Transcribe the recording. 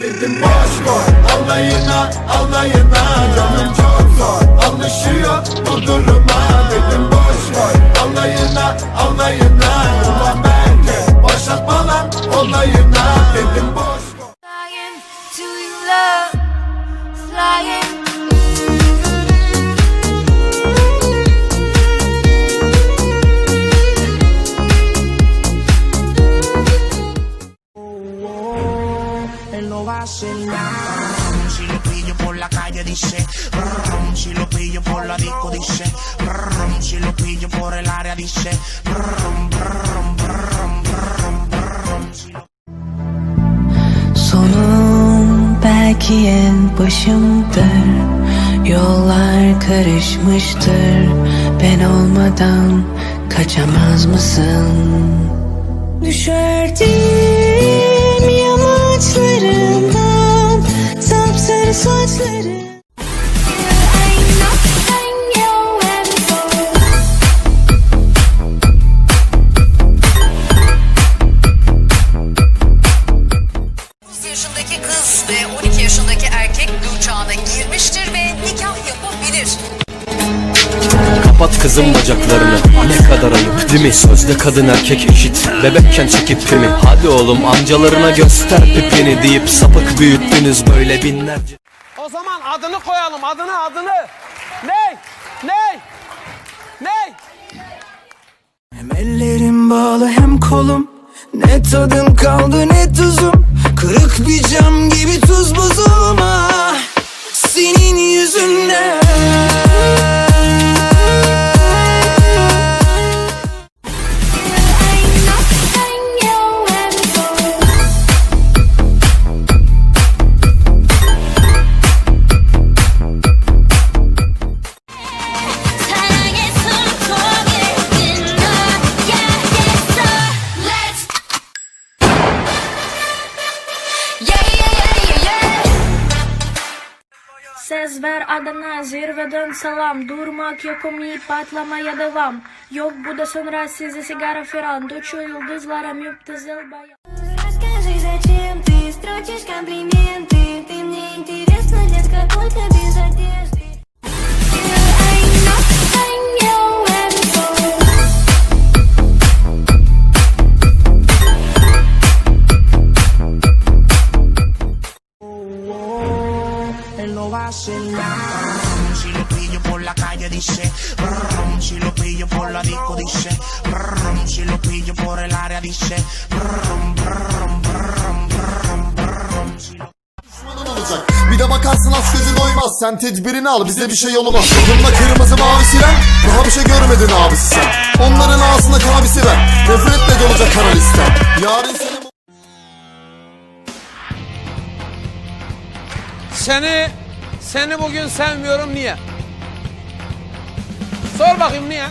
Dedim boş koy alayına alayına Canım çok zor. Alışıyor bu duruma Dedim boş koy alayına alayına Ulan belki başlatma lan olayına. No belki en başımdır. Yollar karışmıştır. Ben olmadan kaçamaz mısın? Düşerdim yamaçlarından ve 12 yaşındaki erkek çağına girmiştir ve nikah yapabilir. Kapat kızın bacaklarını Ne kadar ayıp değil mi? Sözde kadın erkek eşit Bebekken çekip pimi Hadi oğlum amcalarına göster pipini Deyip sapık büyüttünüz böyle binlerce O zaman adını koyalım adını adını. Ney? Ney? Ney? Hem ellerim bağlı hem kolum Ne tadım kaldı ne tuzum Kırık bir cam gibi tuz ah Ses ver adına zirveden selam Durmak yok umut patlamaya devam Yok bu da sonra size sigara filan Дочу yıldızlara müptezel bayan Расскажи, зачем ты строчишь комплименты Ты мне интересна, нет какой-то без одежды Si lo pillo por la calle dice, brum, si lo pillo por la disco dice, brum, si lo pillo por el área dice, brum, brum, brum, brum, brum, si lo olacak Bir de bakarsın aç gözü doymaz. Sen tedbirini al bize bir şey olmaz. Yanımda kırmızı mavi siren Daha bir şey görmedin abisi sen. Onların ağzında kabisi ver. Nefretle dolacak kara listen Yarın seni Seni seni bugün sevmiyorum niye? Sor bakayım niye?